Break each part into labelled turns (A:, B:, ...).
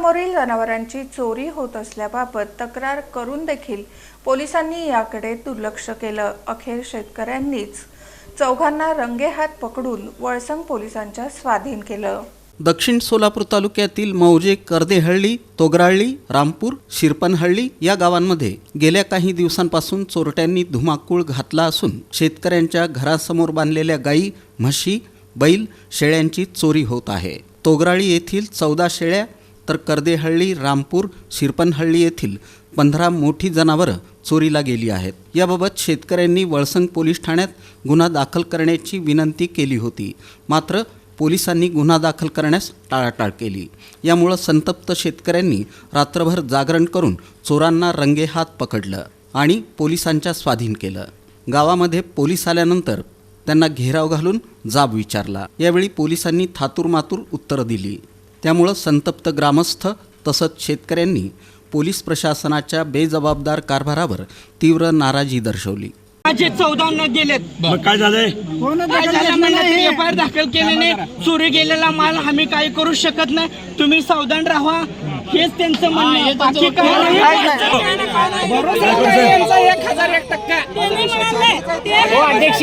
A: घरासमोरील जनावरांची चोरी होत असल्याबाबत तक्रार करून देखील पोलिसांनी याकडे दुर्लक्ष केलं. अखेर शेतकऱ्यांनीच चौघांना रंगेहात पकडून वळसंग पोलिसांच्या स्वाधीन केलं.
B: दक्षिण सोलापूर तालुक्यातील मौजे कर्देहळ्ळी तोगराळ्ळी रामपूर शिरपनहळ्ळी या गावांमध्ये गेल्या काही दिवसांपासून चोरट्यांनी धुमाकूळ घातला असून शेतकऱ्यांच्या घरासमोर बांधलेल्या गायी म्हशी बैल शेळ्यांची चोरी होत आहे. तोगराळी येथील चौदा शेळ्या तर कर्देहळ्ळी रामपूर शिरपनहळ्ळी येथील पंधरा मोठी जनावरं चोरीला गेली आहेत. याबाबत शेतकऱ्यांनी वळसंग पोलीस ठाण्यात गुन्हा दाखल करण्याची विनंती केली होती. मात्र पोलिसांनी गुन्हा दाखल करण्यास टाळाटाळ केली. यामुळं संतप्त शेतकऱ्यांनी रात्रभर जागरण करून चोरांना रंगेहात पकडलं आणि पोलिसांच्या स्वाधीन केलं. गावामध्ये पोलीस आल्यानंतर त्यांना घेराव घालून जाब विचारला. यावेळी पोलिसांनी थातूरमातूर उत्तरं दिली. त्यामुळं संतप्त ग्रामस्थ तसंच शेतकऱ्यांनी पोलीस प्रशासनाच्या बेजबाबदार कारभारावर तीव्र नाराजी दर्शवली.
C: माझे चौदा न गेलेत.
D: मग काय झालंय?
C: काय झालं? म्हणलं तरी एफ आय आर दाखल केलेले चोरी गेलेला माल आम्ही काही करू शकत नाही. तुम्ही सावधान राहा. हेच त्यांचं म्हणणं आहे. बाकी नाही. एक हजार
E: अध्यक्ष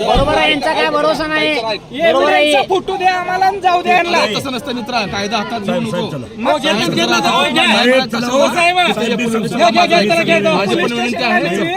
E: बरोबर आहे यांचा काय भरोसा नाही बरोबर आहे
C: फोटो द्या आम्हाला आणि जाऊ द्या यांना.
F: तसं नसतं मित्र कायदा हातात घेऊ नको.
D: साहेब, चला.
C: हो, साहेब.
D: साहेब,
C: घ्या, घ्या, घ्या, घ्या, घ्या.
F: माझी पण विनंती आहे